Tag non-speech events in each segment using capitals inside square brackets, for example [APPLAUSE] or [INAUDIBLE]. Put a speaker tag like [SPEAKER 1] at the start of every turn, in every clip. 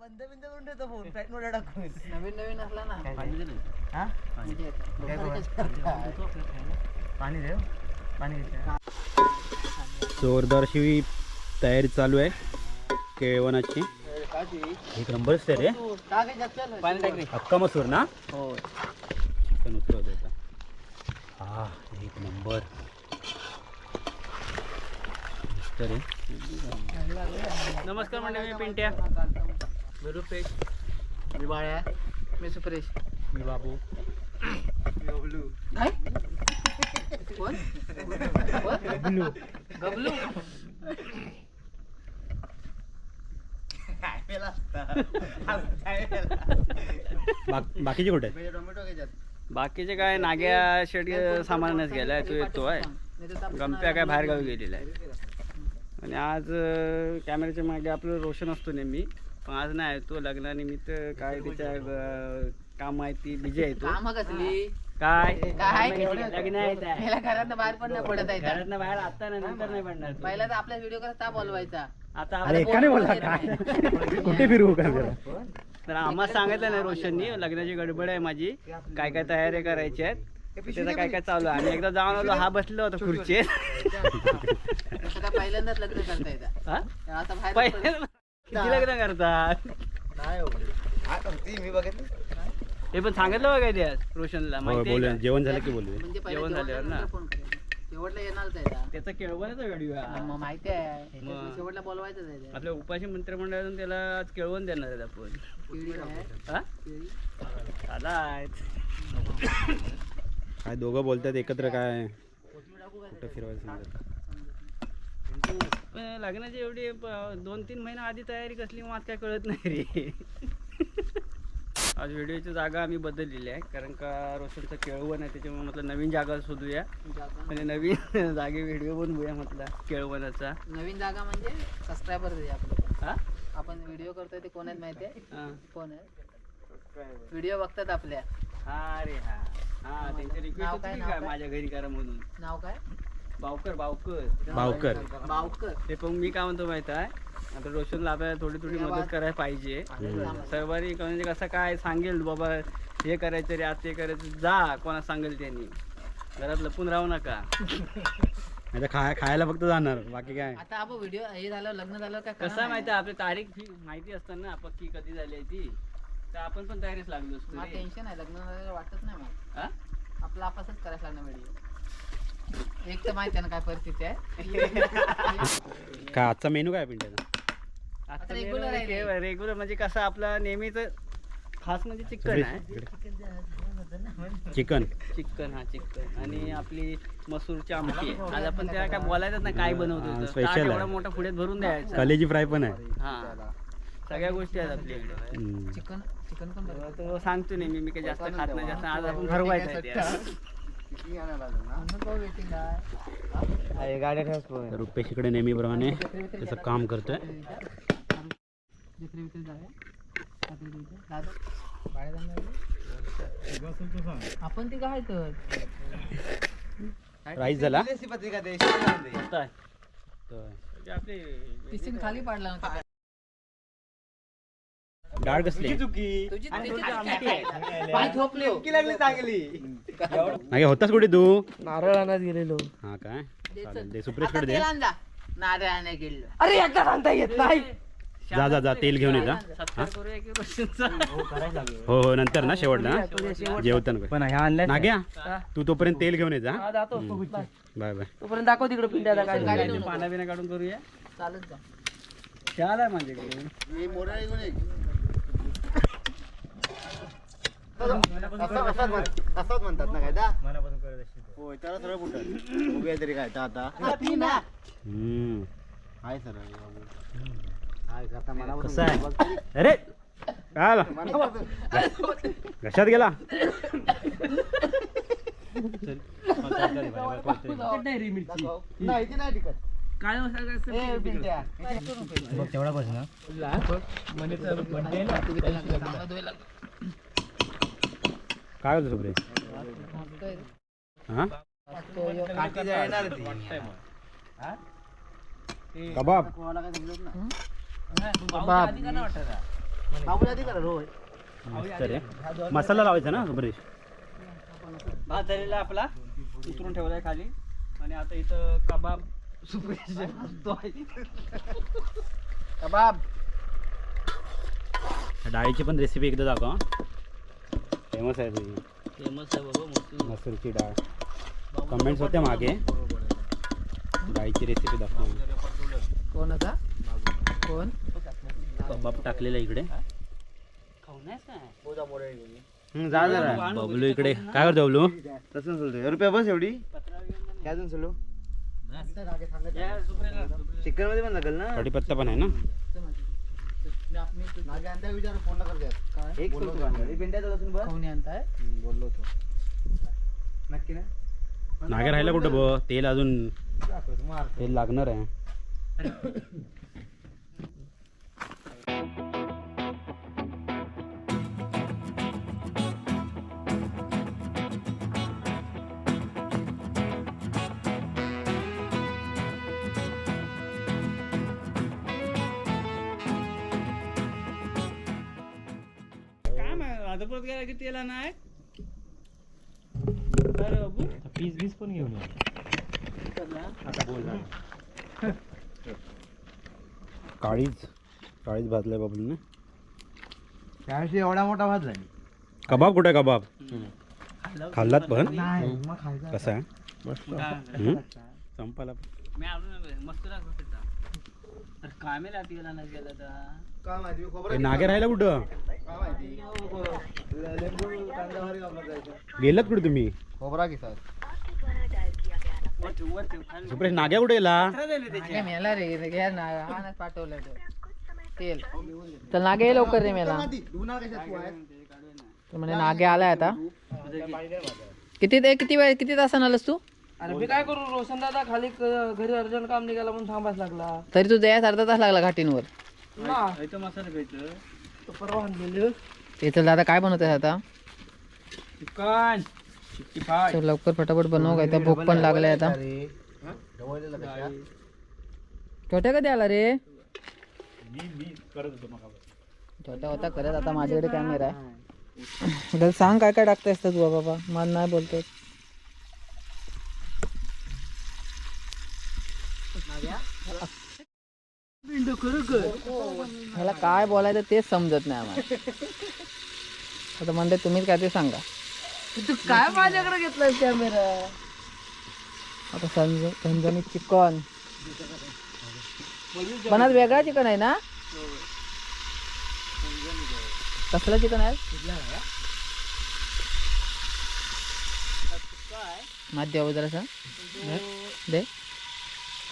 [SPEAKER 1] बंद बिंद करून ठेवतो फोन फ्लाईट मोड टाकून
[SPEAKER 2] नवीन नवीन असला ना
[SPEAKER 1] हा?
[SPEAKER 2] येतं.
[SPEAKER 1] काय पाणी देव पाणी घेतलं
[SPEAKER 3] जोरदार अशी तयारी चालू आहे केळवणाची. एक नंबरच ते रे
[SPEAKER 2] पाणी टाक रे.
[SPEAKER 3] हक्का मसूर ना?
[SPEAKER 2] हो.
[SPEAKER 3] पण उतरवतो आता. हा एक नंबर. मस्त रे
[SPEAKER 2] नमस्कार मंडळी मी पिंट्या. मी रुपेश. मी बाळ्या. मी सुप्रेश.
[SPEAKER 3] मी बाबू.
[SPEAKER 2] काय? कोण? कोण? गबलू.
[SPEAKER 3] बाक- बाकीचे कुठे? आहेत
[SPEAKER 4] बाकीचे काय नाग्या शेट सामानच गेलाय तो येतो आहे. गमप्या काय बाहेर गावी गेलेला आहे. आणि आज अं, कॅमेऱ्याच्या मागे आपलं रोशन असतो नेहमी. पण आज नाही तो लग्नानिमित्त काय त्याच्या अं, काम आहे ती बिजी आहे तो.
[SPEAKER 2] काम कसली
[SPEAKER 4] काय?
[SPEAKER 2] काय?
[SPEAKER 4] लग्न आहे त्या.
[SPEAKER 2] पहिला घरात बाहेर पण नाही पडत आहे
[SPEAKER 4] घरातनं बाहेर आता नाही नंतर नाही पडणार तो.
[SPEAKER 2] पहिला तर आपला व्हिडिओ करता बोलवायचा?
[SPEAKER 4] आता
[SPEAKER 3] अरे एकाने काय? कुठे का जरा?
[SPEAKER 4] तर आम्हाला सांगितलं नाही रोशननी लग्नाची गडबड आहे माझी. काय काय तयारी करायची आहेत? त्याचं काय काय चालू आहे? आणि एकदा जाऊन आलो हा बसलो होता खुर्चीत.
[SPEAKER 2] पहिल्यांदाच लग्न करता येतं
[SPEAKER 4] हा?
[SPEAKER 2] आता बाहेर
[SPEAKER 4] पहिले किती लग्न करतात
[SPEAKER 1] नाही हो हा ती मी बघितली
[SPEAKER 4] हे पण सांगितलं बघा ते आज रोशनला
[SPEAKER 3] हो
[SPEAKER 4] माहिती
[SPEAKER 3] बोलूया
[SPEAKER 4] आहे का?
[SPEAKER 3] जेवण झालं की बोलूया
[SPEAKER 2] म्हणजे
[SPEAKER 4] जेवण झाल्यावर ना.
[SPEAKER 2] फोन करायचा शेवटला येणारच आहे का?
[SPEAKER 4] त्याचा केळवणाचा व्हिडिओ
[SPEAKER 2] मग माहिती आहे
[SPEAKER 4] मग.
[SPEAKER 2] शेवटला.
[SPEAKER 4] आपल्या उपाशी मंत्रिमंडळातून त्याला आज केळवण देणार आहेत आपण
[SPEAKER 2] केळी काय?
[SPEAKER 4] हा
[SPEAKER 2] केळी?
[SPEAKER 4] आलाय
[SPEAKER 3] काय दोघं बोलतात एकत्र काय कुठं फिरवायचं.
[SPEAKER 4] पण लग्नाची एवढी दोन तीन महिना आधी तयारी कसली मग काय कळत नाही रे. आज व्हिडिओची जागा आम्ही बदललेली आहे कारण का रोशनचं केळवण आहे त्याच्यामुळे म्हटलं नवीन जागा शोधूया. आणि नवीन [LAUGHS] जागे व्हिडिओ बनवूया म्हटलं केळवणाचा.
[SPEAKER 2] नवीन जागा म्हणजे सबस्क्रायबर आपले.
[SPEAKER 4] हा?
[SPEAKER 2] आपण व्हिडिओ करतोय ते कोण आहेत माहिती आहे?
[SPEAKER 4] हा.
[SPEAKER 2] कोण आहे व्हिडिओ बघतात आपल्या.
[SPEAKER 4] हा रे हा. हा त्यांची रिक्वेस्ट? माझ्या घरी करा म्हणून.
[SPEAKER 2] नाव काय?
[SPEAKER 4] बावकर बावकर.
[SPEAKER 3] भावकर
[SPEAKER 2] बावकर.
[SPEAKER 4] ते पण मी काय म्हणतो माहीत आहे? आता रोशनला आपल्याला थोडी थोडी मदत करायला पाहिजे. सर्वारी म्हणजे कसं काय सांगेल बाबा हे करायचं रे आज ते करायचं जा कोणा सांगेल त्यांनी. घरात लपून राहू नका.
[SPEAKER 3] नाही तर खाय खायला फक्त जाणार बाकी काय?
[SPEAKER 2] आता आपण व्हिडिओ हे झालं लग्न झालं काय
[SPEAKER 4] कसं आहे माहिती आहे? आपली तारीख माहिती असतं ना पक्की कधी झाली आहे ती? तर आपण पण तयारीच लागलो असतो.
[SPEAKER 2] टेन्शन आहे लग्न झालं वाटत नाही मला.
[SPEAKER 4] हा?
[SPEAKER 2] आपला आपसच करायला लागणार व्हिडिओ एक तर माहिती आहे ना काय परिस्थिती आहे.
[SPEAKER 3] काय आजचा मेनू काय पिंट्याचा?
[SPEAKER 4] आता
[SPEAKER 2] regular आहे. रे.
[SPEAKER 4] रेग्युलर म्हणजे कसं आपलं नेहमीच खास म्हणजे चिकन आहे.
[SPEAKER 3] चिकन.
[SPEAKER 4] चिकन हा चिकन. आणि आपली मसूरची आमटी आहे. आज आपण त्याला काय बोलायचं ना काय
[SPEAKER 3] हा,
[SPEAKER 4] बनवतो
[SPEAKER 3] special
[SPEAKER 4] ताट एवढा. मोठा पुढे भरून द्यायचा.
[SPEAKER 3] कलेजी फ्राय पण आहे.
[SPEAKER 4] हा. सगळ्या गोष्टी आहेत आपल्याकडे
[SPEAKER 3] हम्म.
[SPEAKER 2] चिकन चिकन पण बरं
[SPEAKER 4] तो सांगतो नेहमी मी काही जास्त खात नाही जास्त आज आपण भरवायचं आहे ते. [LAUGHS]
[SPEAKER 2] वेटिंग आहे
[SPEAKER 1] गाड्या ठेव
[SPEAKER 3] रुपेश इकडे नेहमीप्रमाणे त्याचं काम करतोय?
[SPEAKER 2] आपण ती काय तर.
[SPEAKER 3] राईस झाला.
[SPEAKER 2] खाली पाडला
[SPEAKER 3] डाळ कसली
[SPEAKER 1] चुकी. [LAUGHS]
[SPEAKER 2] पाय झोपले हो.
[SPEAKER 1] लागली चांगली.
[SPEAKER 3] नाही होतास कुठे तू?
[SPEAKER 1] नारळ आणत गेलेलो.
[SPEAKER 3] हा काय?
[SPEAKER 2] दे
[SPEAKER 3] चालेल
[SPEAKER 2] चल.
[SPEAKER 3] दे.
[SPEAKER 2] नारळ गेलो
[SPEAKER 1] अरे एकदा आणता येत नाही.
[SPEAKER 3] जा जा जा. तेल घेऊन ये जा.
[SPEAKER 4] रोशनचा?
[SPEAKER 3] हो? हो नंतर ना शेवटला. ना जेवताना
[SPEAKER 1] पण ह्या आणल्या
[SPEAKER 3] नाग्या तू तोपर्यंत तेल घेऊन ये जा.
[SPEAKER 1] हा, जातो.
[SPEAKER 3] हम्म. बाय. बाय
[SPEAKER 1] तोपर्यंत दाखव तिकडे पिंड्याला काय
[SPEAKER 4] पाना बिना काढून करूया.
[SPEAKER 2] चालत जा.
[SPEAKER 4] शाल आहे माझ्याकडे.
[SPEAKER 1] असंच म्हणतात ना काय दा होय त्याला सरळ कुठं उभे तरी काय तर आता हाय सर हाय आता
[SPEAKER 3] कसं आहे? अरे काय आला? घशात गेला
[SPEAKER 1] दाखव. नाही ना
[SPEAKER 4] काय
[SPEAKER 3] होतं सुप्रे. हा. कबाब. रे. मसाला लावायचा ना सुपरेश
[SPEAKER 4] भात झालेला आपला. उतरून ठेवलाय खाली. आणि आता इथं कबाब सुप्रेश. कबाब.
[SPEAKER 3] डाळीची पण रेसिपी एकदा दाखवा फेमस आहे तुझी.
[SPEAKER 4] फेमस आहे बाबा मस्त
[SPEAKER 3] मसूरची डाळ. कमेंट्स होते मागे. डाळीची रेसिपी दाखवा.
[SPEAKER 2] कोण होता? कोण?
[SPEAKER 3] कबाब टाकलेला इकडे.
[SPEAKER 4] खाऊ नाही काय
[SPEAKER 1] जा जरा.
[SPEAKER 3] बबलू इकडे. काय करतो बबलू?
[SPEAKER 1] तसं सोलतो रुपया बस एवढी. काय अजून सोलो चिकनमध्ये पण लागेल ना?
[SPEAKER 3] कढीपत्ता पण आहे ना?
[SPEAKER 1] एक कांदा. एक भेंड्याचा लसूण बस.
[SPEAKER 2] कोणी आणताय?
[SPEAKER 1] बोललो होतो. नक्की ना?
[SPEAKER 3] नागे राहिला कुठं ब? तेल अजून
[SPEAKER 1] मार
[SPEAKER 3] तेल लागणार आहे.
[SPEAKER 4] नाही? अरे बाबू
[SPEAKER 1] पीस बीस पण घेऊन
[SPEAKER 3] काळीच [LAUGHS] काळीच भाजलाय बबलूने
[SPEAKER 1] त्यावेळी एवढा मोठा भात झाली
[SPEAKER 3] कबाब कुठे कबाब? खाल्लात पण? कसा आहे? संपाला
[SPEAKER 4] मी अजून मस्त लागतो तिथं. अरे कामे लागते गेला नाही गेला तर.
[SPEAKER 1] काय माहिती मी खोबरं
[SPEAKER 3] नागे राहिला कुठं?
[SPEAKER 1] काय माहिती लिंबू कांदा भारी वापरत जायचं
[SPEAKER 3] गेलात कुठे तुम्ही?
[SPEAKER 1] खोबरा घेतात.
[SPEAKER 3] सुप्रेश नाग्या कुठे गेला.
[SPEAKER 2] नागे मेला रे घ्या ना हा ना पाठवलं तो. तेल. चल नागे ये लवकर रे मेला.
[SPEAKER 1] धुणार कशात तू आहे
[SPEAKER 2] तर म्हणे नागे आलाय आता. किती ते किती वेळ किती तासानं आलास तू?
[SPEAKER 5] अरे मी काय करू रोशन दादा खाली क- घरी अर्जंट काम निघाला म्हणून थांबाच लागला.
[SPEAKER 2] तरी तू जयास अर्धा तास लागला घाटींवर.
[SPEAKER 4] इथं मसाला घ्यायचं
[SPEAKER 5] तो परवा आणलेली.
[SPEAKER 2] ते चल दादा काय बनवतोय आता?
[SPEAKER 4] चिकन. सिक्स्टी फाय
[SPEAKER 2] चल लवकर फटाफट बनव काय त्या भूक पण लागलाय आता. छोट्या कधी आला रे? छोट्या होता करत आता माझ्याकडे कॅमेरा आहे. सांग काय काय टाकतायस तू बाबा मला नाही बोलतोय ह्याला काय बोलायचं तेच समजत नाही आम्हाला. आता म्हणते तुम्हीच काय ते सांगा.
[SPEAKER 5] तू काय माझ्याकडे घेतलाय कॅमेरा
[SPEAKER 2] आता संज झणझणीत चिकन. पण आज वेगळा चिकन आहे ना? कसलं चिकन आहे? मात द्यावं जरा दे.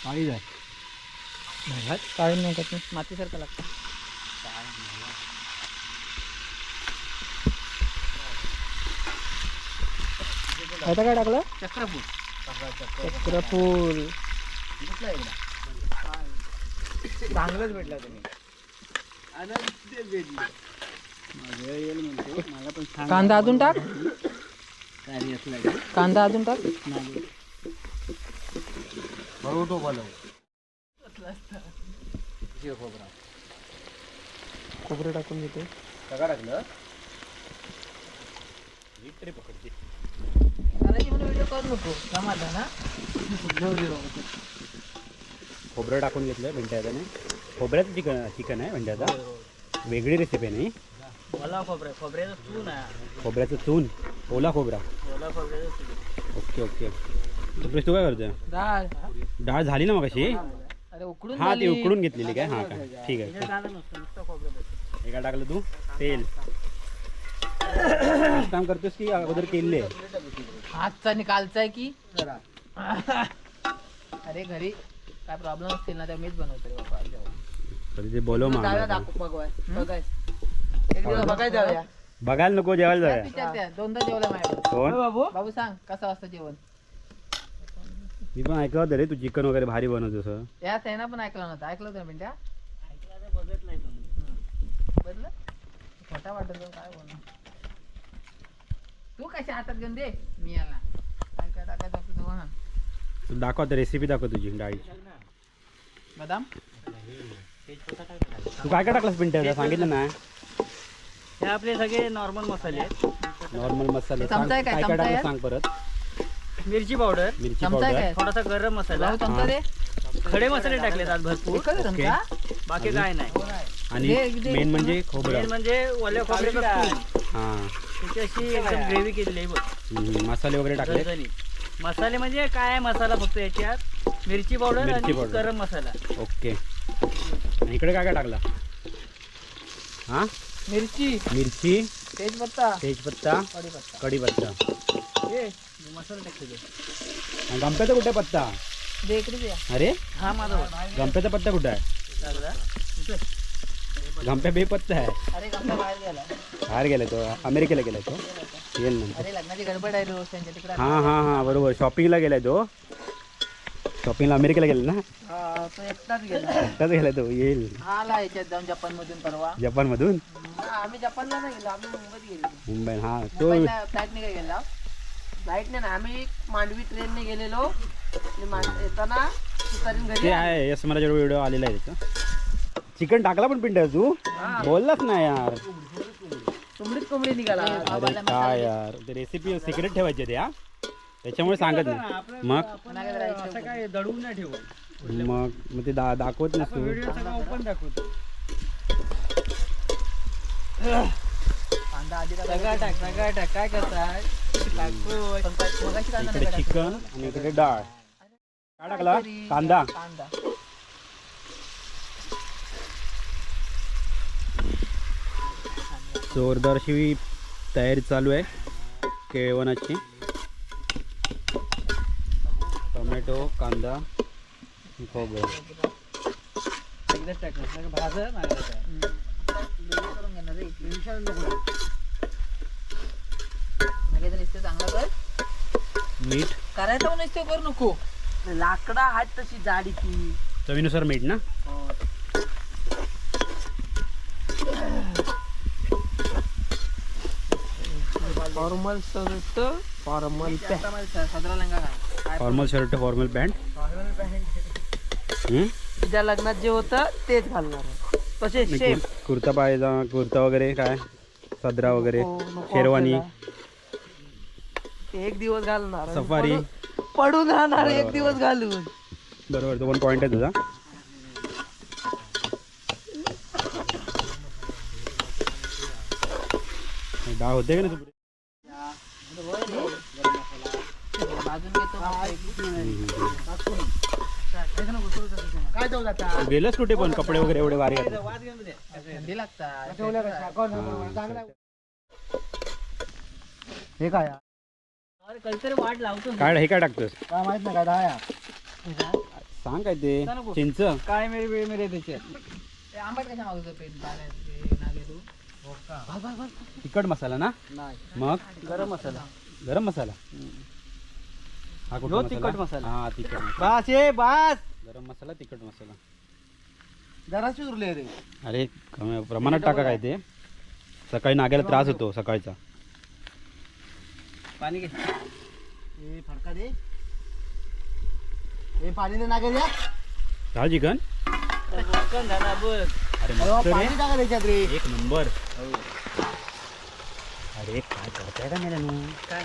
[SPEAKER 3] काळीच आहे
[SPEAKER 2] काळी नाही. का मातीसारखं लागतं. आता काय टाकलं?
[SPEAKER 4] चक्रफूल.
[SPEAKER 2] चक्रफूल.
[SPEAKER 1] चांगलंच भेटला तुम्ही.
[SPEAKER 4] मला पण सांग
[SPEAKER 2] कांदा अजून टाक? कांदा अजून टाक
[SPEAKER 1] बरोबर बोलव
[SPEAKER 2] खोबरं टाकून घेते.
[SPEAKER 1] सगळं टाकलं?
[SPEAKER 2] व्हिडिओ करू नको. जमाता ना?
[SPEAKER 3] खोबरं टाकून घेतलं भेंड्याच्याने खोबऱ्याचं चिकन चिकन आहे भेंड्याचा. वेगळी रेसिपी नाही.
[SPEAKER 4] मला खोबरे खोबऱ्याचं चून आहे.
[SPEAKER 3] खोबऱ्याचं चून. ओला खोबरा.
[SPEAKER 4] मला खोबऱ्याचं
[SPEAKER 3] ओके ओके. सुप्रेश तू काय करतोय?
[SPEAKER 2] डाळ
[SPEAKER 3] डाळ झाली ना मग अशी
[SPEAKER 2] अरे उकडून
[SPEAKER 3] हा ती
[SPEAKER 2] झाली.
[SPEAKER 3] उकडून घेतलेली काय? हा काय. ठीक आहे. हे काय टाकलं तू? तेल. काम करतोस की अगोदर केले
[SPEAKER 2] आजचा आणि कालचा आहे की? अरे घरी काय प्रॉब्लेम असतील ना त्या मीच बनवतो रे बाबा. जेवण.
[SPEAKER 3] तरी ते बोलव मग.
[SPEAKER 5] जाऊया
[SPEAKER 3] आम्हाला.
[SPEAKER 5] दाखव बघवाय बघाय. एक दिवस बघाय जाऊया.
[SPEAKER 3] बघायला नको जेवायला जाऊया.
[SPEAKER 2] दोनदा जेवला
[SPEAKER 3] कोण?
[SPEAKER 5] बाबू.
[SPEAKER 2] बाबू सांग कसं असतं जेवण?
[SPEAKER 3] मी पण ऐकलं होतं रे तू चिकन वगैरे भारी बनवतोस
[SPEAKER 2] या सैना पण ऐकलं नव्हतं. ऐकलं होतं ना
[SPEAKER 4] बघत नाही
[SPEAKER 2] बदल खोटा वाटत होता, काय बोलणार? तू कशा हातात घेऊन दे मी याला. काय काय टाकायचं आपलं दोघं ना
[SPEAKER 3] तू दाखव आता रेसिपी दाखव तुझी डाळीची.
[SPEAKER 2] बदाम?
[SPEAKER 3] तू काय काय टाकलास पिंट्या सांगितलं ना.
[SPEAKER 4] हे आपले सगळे नॉर्मल मसाले आहेत.
[SPEAKER 3] नॉर्मल मसाले. सांग
[SPEAKER 2] आहे
[SPEAKER 3] काय?
[SPEAKER 2] काय?
[SPEAKER 3] काय
[SPEAKER 2] चमचा
[SPEAKER 3] टाकलं
[SPEAKER 2] आहे?
[SPEAKER 3] सांग परत.
[SPEAKER 4] मिरची पावडर
[SPEAKER 3] मिरची
[SPEAKER 2] चमचा
[SPEAKER 3] पावडर
[SPEAKER 2] काय?
[SPEAKER 4] थोडासा गरम मसाला
[SPEAKER 2] चमचा दे.
[SPEAKER 4] खडे मसाले टाकलेत आज भरपूर.
[SPEAKER 2] एकच चमचा?
[SPEAKER 4] बाकी काय नाही.
[SPEAKER 3] आणि
[SPEAKER 2] दे, दे.
[SPEAKER 3] मेन म्हणजे खोबरं.
[SPEAKER 4] मेन म्हणजे ओल्या खोबऱ्याचं तूप.
[SPEAKER 3] हां.
[SPEAKER 4] त्याची अशी एकदम ग्रेव्ही केलेली आहे बघ.
[SPEAKER 3] हम्म, मसाले वगैरे टाकले
[SPEAKER 4] झणझणीत. मसाले म्हणजे काय आहे मसाला फक्त याच्यात? मिरची पावडर
[SPEAKER 3] मिरची
[SPEAKER 4] आणि. गरम मसाला.
[SPEAKER 3] ओके. आणि इकडे काय काय टाकला? हां?
[SPEAKER 2] मिरची.
[SPEAKER 3] मिरची.
[SPEAKER 2] तेजपत्ता.
[SPEAKER 3] तेजपत्ता.
[SPEAKER 2] कढीपत्ता.
[SPEAKER 3] कढीपत्ता. गंप्याचा कुठे पत्ता? अरे?
[SPEAKER 4] हा माझा
[SPEAKER 3] गंप्याचा पत्ता कुठे आहे? गंप्या बेपत्ता आहे.
[SPEAKER 2] अरे गमला बाहेर गेला.
[SPEAKER 3] तो. अमेरिकेला गेलाय तो. येईल नंतर.
[SPEAKER 2] आहे
[SPEAKER 3] हां हां हां. बरोबर. शॉपिंगला गेलाय तो. शॉपिंगला अमेरिकेला गेला ना?
[SPEAKER 2] एकटाच गेला.
[SPEAKER 3] तो. येईल.
[SPEAKER 2] आला याच्यात जाऊन जपान मधून परवा.
[SPEAKER 3] जपानमधून?
[SPEAKER 2] हा, आम्ही जपानला नाही गेलो. आम्ही मुंबईत गेलो
[SPEAKER 3] मुंबई हां. तो
[SPEAKER 2] काय गेला? फ्लाईटने ना आम्ही मांडवी ट्रेनने गेलेलो. आणि येताना तुतारीन घरी
[SPEAKER 3] ते आहे यस मला जेवढा व्हिडिओ आलेला आहे त्याचा चिकन टाकला पण पिंट तू? बोललाच ना यार.
[SPEAKER 2] कोंबडीत कोंबडी निघाला.
[SPEAKER 3] अरे काय यार. ते रेसिपी सिक्रेट ठेवायचे ते हा? त्याच्यामुळे सांगत नाही. मग?
[SPEAKER 4] असं काय दडवून नाही ठेवू
[SPEAKER 3] मग? मग ते दा दाखवत नसतो.
[SPEAKER 4] व्हिडिओ सगळा ओपन दाखवतो.
[SPEAKER 2] कांदा आधी टाकायचा.
[SPEAKER 4] सगळा टाक सगळा टाक. काय करताय?
[SPEAKER 3] इकडे चिकन आणि इकडे डाळ. काय टाकला? कांदा.
[SPEAKER 2] कांदा.
[SPEAKER 3] जोरदार अशी तयारी चालू आहे केळवणाची. टोमॅटो कांदा खोबरं.
[SPEAKER 4] एकदाच
[SPEAKER 2] घेणार चांगलं कर.
[SPEAKER 3] मीठ.
[SPEAKER 2] करायचं पण नुसतं करू नको. लाकडा हात तशी जाडी ती.
[SPEAKER 3] चवीनुसार मीठ ना?
[SPEAKER 5] फॉर्मल शर्ट फॉर्मल
[SPEAKER 2] सदरा लंगा काय
[SPEAKER 3] फॉर्मल शर्ट फॉर्मल पॅन्ट.
[SPEAKER 5] तुझ्या लग्नात जे होतं तेच घालणार आहे. तसे शेप
[SPEAKER 3] कुर्ता पायजा कुर्ता वगैरे काय? सदरा वगैरे
[SPEAKER 5] नको, नको
[SPEAKER 3] शेरवानी.
[SPEAKER 5] आपल्याला. एक दिवस घालणार आणि
[SPEAKER 3] सफारी.
[SPEAKER 5] पडून- पडून राहणार एक दिवस घालून.
[SPEAKER 3] बरोबर तो पण पॉईंट आहे तुझा. डाळ होते का ना तू
[SPEAKER 1] काय जाऊ जाता
[SPEAKER 3] कुठे पण कपडे वगैरे एवढे वारी घातले.
[SPEAKER 1] हे काय?
[SPEAKER 4] अरे कधीतरी वाट लावतो.
[SPEAKER 3] काय हे काय टाकतोस?
[SPEAKER 1] काय माहीत नाही काय दहा
[SPEAKER 3] सांग काय ते? चिंच.
[SPEAKER 4] काय मेरे वेळ मेरे त्याच्यात
[SPEAKER 2] ते आंबट कशा मागवतो पेट? बाळाचे नागे तू?
[SPEAKER 3] तिखट मसाला ना?
[SPEAKER 4] नाही.
[SPEAKER 3] मग?
[SPEAKER 4] गरम मसाला.
[SPEAKER 3] गरम मसाला? हा कुठला
[SPEAKER 4] तिखट मसाला.
[SPEAKER 3] हा तिखट मसाला.
[SPEAKER 4] बस ये बस.
[SPEAKER 3] गरम मसाला तिखट मसाला.
[SPEAKER 1] जराशी उरले रे.
[SPEAKER 3] अरे कमी प्रमाणात टाका काय ते. सकाळी नाग्याला त्रास होतो सकाळचा.
[SPEAKER 4] पाणी घे.
[SPEAKER 1] हे फडका दे. हे पाणी नाही नागे द्या.
[SPEAKER 3] झालं चिकन
[SPEAKER 4] चिकन झाला बस
[SPEAKER 3] अरे
[SPEAKER 1] अरे
[SPEAKER 3] मस्त रे.
[SPEAKER 1] पाणी टाका त्याच्यात रे.
[SPEAKER 3] एक नंबर. अरे काय करताय का मेल्यानू?
[SPEAKER 4] काय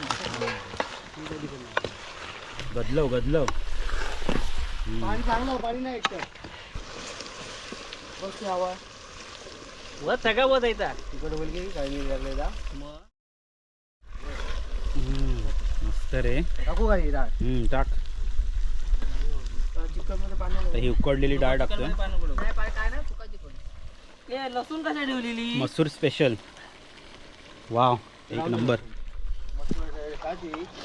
[SPEAKER 3] गदलव गदलव.
[SPEAKER 1] पाणी चांगलं पाणी नाही एकटं. बस यावा
[SPEAKER 4] वर सगळा वर जायचा
[SPEAKER 1] तिकड बोल की काही नाही लागले दा
[SPEAKER 4] मग?
[SPEAKER 3] मस्त रे
[SPEAKER 1] टाकू का ही डाळ?
[SPEAKER 3] हम्म, टाक.
[SPEAKER 1] पाणी
[SPEAKER 3] ही उकडलेली डाळ टाकतोय.
[SPEAKER 4] पाणी पडू.
[SPEAKER 2] नाही पाय काय नाही फुकाची पण
[SPEAKER 5] ए लसूण कशा ठेवलेली?
[SPEAKER 3] मसूर स्पेशल वाव एक नंबर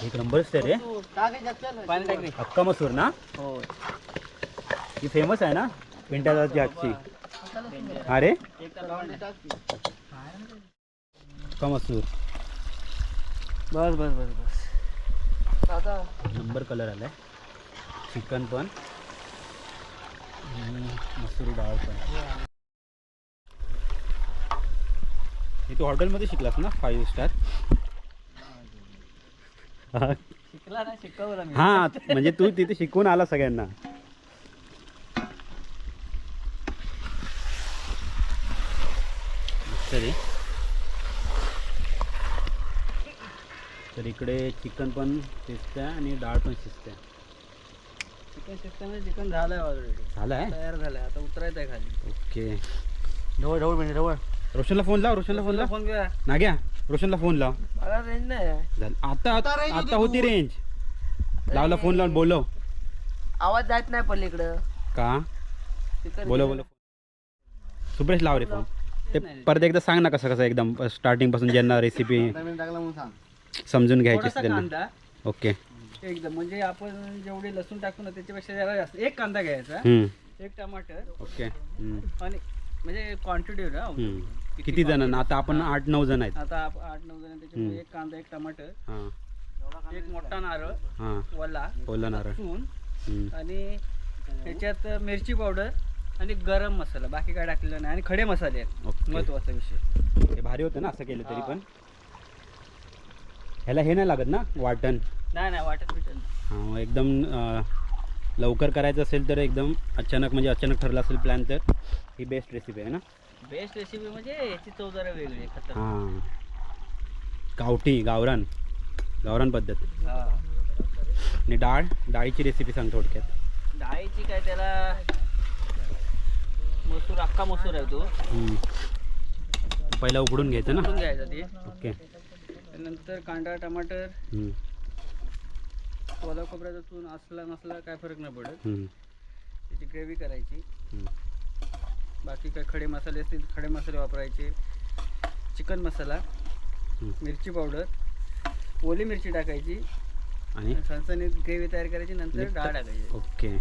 [SPEAKER 3] एक नंबरच ते रे
[SPEAKER 4] पाणी टाक रे
[SPEAKER 3] हक्का मसूर ना?
[SPEAKER 4] हो
[SPEAKER 3] ही फेमस आहे ना? पिंट्या जातची आजची. अरे
[SPEAKER 4] एक तर लावून दे.
[SPEAKER 3] हक्का मसूर.
[SPEAKER 4] बस बस बस बस.
[SPEAKER 5] दादा.
[SPEAKER 3] नंबर कलर आलाय. चिकन पण. मसूर डाळ पण. हे तू हॉटेलमध्ये शिकलास ना? फाईव्ह स्टार
[SPEAKER 4] शिकला ना शिकवलं मी.
[SPEAKER 3] हा म्हणजे तू तिथे शिकवून आला सगळ्यांना. मस्त तर इकडे चिकन पण शिजतंय आणि डाळ पण शिजते
[SPEAKER 4] चिकन शिजताना चिकन झालंय ऑलरेडी
[SPEAKER 3] झालं आहे
[SPEAKER 4] तयार झालंय. आता उतरायचं आहे खाली.
[SPEAKER 3] ओके.
[SPEAKER 1] ढवळ ढवळ म्हणजे ढवळ.
[SPEAKER 3] रोशनला फोन लाव रोशनला फोन लाव.
[SPEAKER 4] फोन घ्या.
[SPEAKER 3] नाग्या रोशनला फोन लाव.
[SPEAKER 5] मला रेंज नाही आहे.
[SPEAKER 3] झालं. आता आता होती रेंज लावला फोन लावून बोलव.
[SPEAKER 5] आवाज जात नाही पलीकडं.
[SPEAKER 3] का?
[SPEAKER 5] तिकडं-
[SPEAKER 3] बोलो बोलो सुप्रेश लाव रे फोन ते परत एकदा सांग ना कसं कसं एकदम स्टार्टिंगपासून ज्यांना रेसिपी
[SPEAKER 1] टाकला म्हणून सांग.
[SPEAKER 3] समजून घ्यायची
[SPEAKER 4] थोडासा
[SPEAKER 3] असते त्यांना.
[SPEAKER 4] कांदा.
[SPEAKER 3] ओके.
[SPEAKER 4] एकदम म्हणजे आपण जेवढे लसूण टाकतो ना त्याच्यापेक्षा जरा जास्त. एक कांदा घ्यायचा.
[SPEAKER 3] हम्म,
[SPEAKER 4] एक टमाटर.
[SPEAKER 3] ओके. हम्म,
[SPEAKER 4] आणि म्हणजे क्वांटिटी
[SPEAKER 3] हम्म. किती जणांना आता आपण आठ नऊ जण आहेत.
[SPEAKER 4] आता आप- आठ नऊ जण एक कांदा एक टमाटर.
[SPEAKER 3] हां.
[SPEAKER 4] एक मोठा नारळ
[SPEAKER 3] हां.
[SPEAKER 4] वला
[SPEAKER 3] बोला नारळ.
[SPEAKER 4] लसूण
[SPEAKER 3] हम्म,
[SPEAKER 4] आणि त्याच्यात मिरची पावडर आणि गरम मसाला. बाकी काय टाकलेलं नाही. आणि खडे मसाले आहेत.
[SPEAKER 3] ओके.
[SPEAKER 4] महत्त्वाचा विषय.
[SPEAKER 3] हे भारी होतं ना असं केलं तरी पण. ह्याला हे नाही लागत ना वाटण?
[SPEAKER 4] नाही नाही वाटत
[SPEAKER 3] हां एकदम अं, लवकर करायचं असेल तर एकदम अचानक म्हणजे अचानक ठरलं असेल प्लॅन तर ही बेस्ट रेसिपी आहे ना?
[SPEAKER 4] बेस्ट रेसिपी म्हणजे याची चव जरा वेगळी आहे खतरनाक.
[SPEAKER 3] हां. गावठी गावरान. गावरान पद्धत.
[SPEAKER 4] हा.
[SPEAKER 3] आणि डाळ? डाळीची रेसिपी सांग थोडक्यात.
[SPEAKER 4] डाळीची काय त्याला मसूर अख्खा मसूर आहे तो.
[SPEAKER 3] हम्म. पहिला उकडून घ्यायचं ना?
[SPEAKER 4] उकडून घ्यायचा ते.
[SPEAKER 3] ओके.
[SPEAKER 4] नंतर कांदा टमाटर
[SPEAKER 3] हम्म,
[SPEAKER 4] ओला खोबऱ्याचा चून असला नसला काय फरक नाही पडत.
[SPEAKER 3] हम्म,
[SPEAKER 4] त्याची ग्रेव्ही करायची.
[SPEAKER 3] हम्म.
[SPEAKER 4] बाकी काय खडे मसाले असतील खडे मसाले वापरायचे. चिकन मसाला
[SPEAKER 3] हम्म.
[SPEAKER 4] मिरची पावडर ओली मिरची टाकायची.
[SPEAKER 3] आणि?
[SPEAKER 4] सणसणीत ग्रेव्ही तयार करायची नंतर डाळ टाकायची.
[SPEAKER 3] ओके.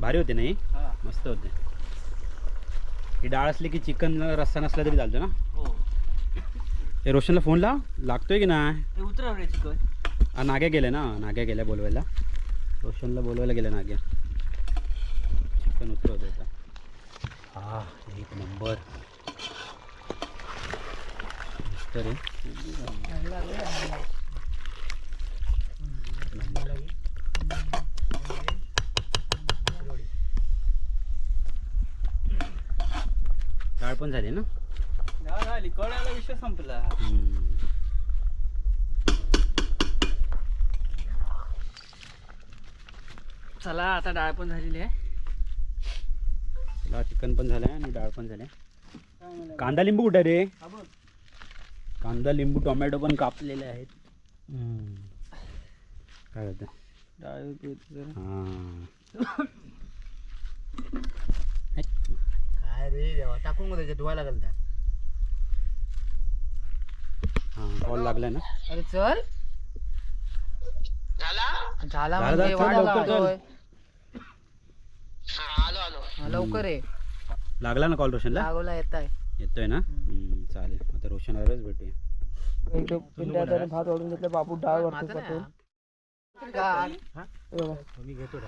[SPEAKER 3] भारी होते नाही
[SPEAKER 4] हा.
[SPEAKER 3] मस्त होते. ही डाळ असली की चिकन रस्सा नसला तरी चालतं ना?
[SPEAKER 4] हो.
[SPEAKER 3] हे रोशनला फोन लाव. लागतोय की नाही?
[SPEAKER 4] उतरव रे चिकन.
[SPEAKER 3] हा नाग्या गेल्या ना? नाग्या गेल्या बोलवायला. रोशनला बोलवायला गेल्या नाग्या चिकन उतरवत आता. हा एक नंबर. डाळ पण झाली ना?
[SPEAKER 4] झाली कळायला विषय संपला. चला आता डाळ पण झालेली आहे.
[SPEAKER 3] चला चिकन पण झालंय आणि डाळ पण झाल्या. कांदा लिंबू कुठे रे? कांदा लिंबू टोमॅटो पण कापलेले आहेत. काय होतं?
[SPEAKER 4] डाळ.
[SPEAKER 3] हां.
[SPEAKER 1] काय रे देवा टाकून मध्ये धुवायला लागेल त्या
[SPEAKER 3] कॉल लागलाय ना?
[SPEAKER 2] अरे चल. झाला?
[SPEAKER 3] झाला,
[SPEAKER 2] म्हणजे
[SPEAKER 3] चल,
[SPEAKER 2] वाट
[SPEAKER 3] लवकर चल.
[SPEAKER 2] हा, लवकर आहे
[SPEAKER 3] लागला ना कॉल रोशनला?
[SPEAKER 2] लागवला येत आहे
[SPEAKER 3] येतोय ना? हम्म, चालेल. आता रोशन भेटूया.
[SPEAKER 5] भात वाढून घेतले बाबू डाळ वरती
[SPEAKER 2] माझं
[SPEAKER 5] पाठवून
[SPEAKER 2] नाही. काय?
[SPEAKER 5] हे?
[SPEAKER 1] मी घेतो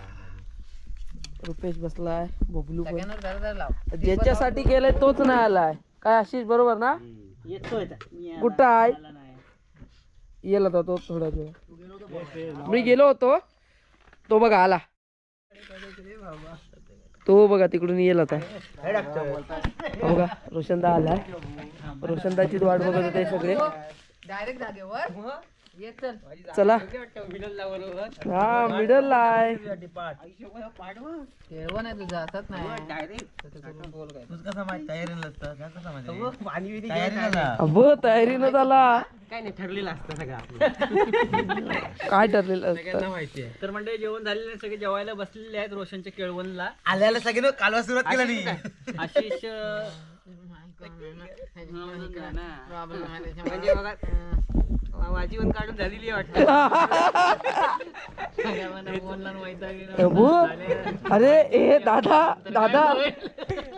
[SPEAKER 5] रुपेश बसलाय बबलू पण.
[SPEAKER 2] सगळ्यांवर जरा जरा लाव.
[SPEAKER 5] ज्याच्यासाठी केलंय तोच नाही आलाय. काय आशिष बरोबर ना?
[SPEAKER 4] येतोय
[SPEAKER 5] कुठं आहे? आता तो थोडा वेळ मी गेलो होतो. तो बघा आला. तो बघा तिकडून येईल आता. हा बघा रोशनदा आलाय. रोशनदाची वाट बघत होते सगळे.
[SPEAKER 2] डायरेक्ट जागेवर. चल.
[SPEAKER 5] हा मिडल
[SPEAKER 2] तुझं असत नाही
[SPEAKER 1] माहिती तयारी नसतं काय. कसं माहिती? तयारी नसतं
[SPEAKER 5] अब तयारीनं झाला
[SPEAKER 4] काय नाही ठरलेलं असतं सगळं
[SPEAKER 5] काय ठरलेलं असतं?
[SPEAKER 1] माहिती आहे.
[SPEAKER 4] तर म्हणजे जेवण झालेले सगळे जेवायला बसलेले आहेत रोशनच्या केळवणला.
[SPEAKER 1] आल्याला सगळे कालवा सुरुवात केला नाही.
[SPEAKER 4] आशिष म्हणजे बघा वाजीवन काढून झालेली वाटतं.
[SPEAKER 5] अरे ए दादा दादा.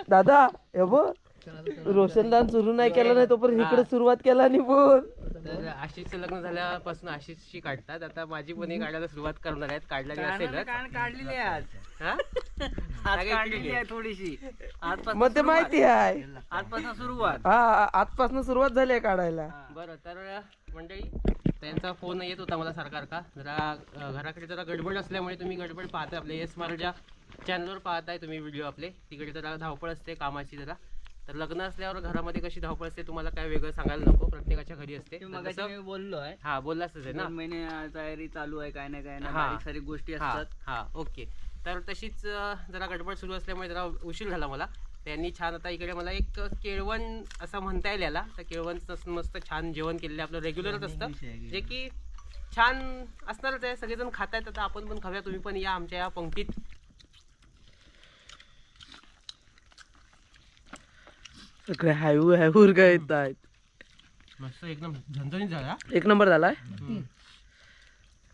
[SPEAKER 5] दादा अबो रोशनदान सुरू नाही केलं नाही तोपर्यंत इकडे सुरुवात केला नाही बोल
[SPEAKER 6] तर आशिषचं लग्न झाल्यापासून आशिषची काढतात. आता माझी पण काढायला सुरुवात करणार आहेत. काढलेली असेलच.
[SPEAKER 4] कान काढलेली आहे आज.
[SPEAKER 6] हा?
[SPEAKER 4] आज काढलेली आहे. थोडीशी. आजपासून
[SPEAKER 5] मग ते माहिती आहे.
[SPEAKER 4] आजपासून सुरुवात.
[SPEAKER 5] हा आजपासून सुरुवात झाली आहे काढायला.
[SPEAKER 6] बरं तर मंडळी त्यांचा फोन येत होता मला सरकार का? जरा घराकडे जरा गडबड असल्यामुळे तुम्ही गडबड पाहताय आपले. एस मार्जा चॅनलवर पाहताय तुम्ही व्हिडिओ आपले. तिकडे जरा धावपळ असते कामाची जरा. तर लग्न असल्यावर घरामध्ये कशी धावपळ असते तुम्हाला काय वेगळं सांगायला नको. प्रत्येकाच्या घरी असते.
[SPEAKER 4] बोललो आहे.
[SPEAKER 6] हा बोललाच आहे ना?
[SPEAKER 4] महिने तयारी चालू आहे काय नाही काय नाही. सारीक गोष्टी असतात.
[SPEAKER 6] हा ओके. तर तशीच जरा गडबड सुरू असल्यामुळे जरा उशीर झाला मला. त्यांनी छान आता इकडे मला एक केळवण असं म्हणता येईल याला. तर केळवण मस्त छान जेवण केलेलं आपलं रेग्युलरच असतं. जे की छान असणारच आहे. सगळेजण खात आहेत आता आपण पण खाऊया. तुम्ही पण या आमच्या या पंक्तीत.
[SPEAKER 5] सगळे हायू हायूर काय येत आहेत
[SPEAKER 6] मस्त एकदम झणझणीत झाला.
[SPEAKER 5] एक नंबर झालाय?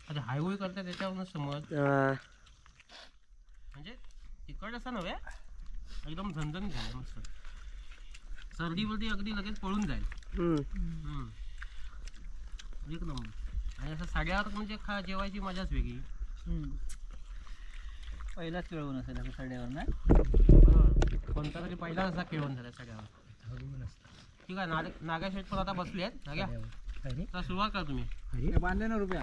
[SPEAKER 6] आता हायवे करता त्याच्यावरूनच समज.
[SPEAKER 5] हा.
[SPEAKER 6] म्हणजे तिकड असं नव्हे. एकदम झणझणीत झालं मस्त. सर्दी वर्दी अगदी लगेच पळून जाईल. हम्म. एक नंबर. आणि असं साड्यावर म्हणजे खा जेवायची मजाच वेगळी.
[SPEAKER 4] पहिलाच खेळवून असेल असं साड्यावर ना
[SPEAKER 6] बरोबर. कोणता तरी पहिला असा खेळून झाला सगळ्यावर. ठीक आहे नाग नागा शेट पण आता बसले आहेत. नाग्या तर सुरुवात करा तुम्ही.
[SPEAKER 4] बांधले ना रुपया.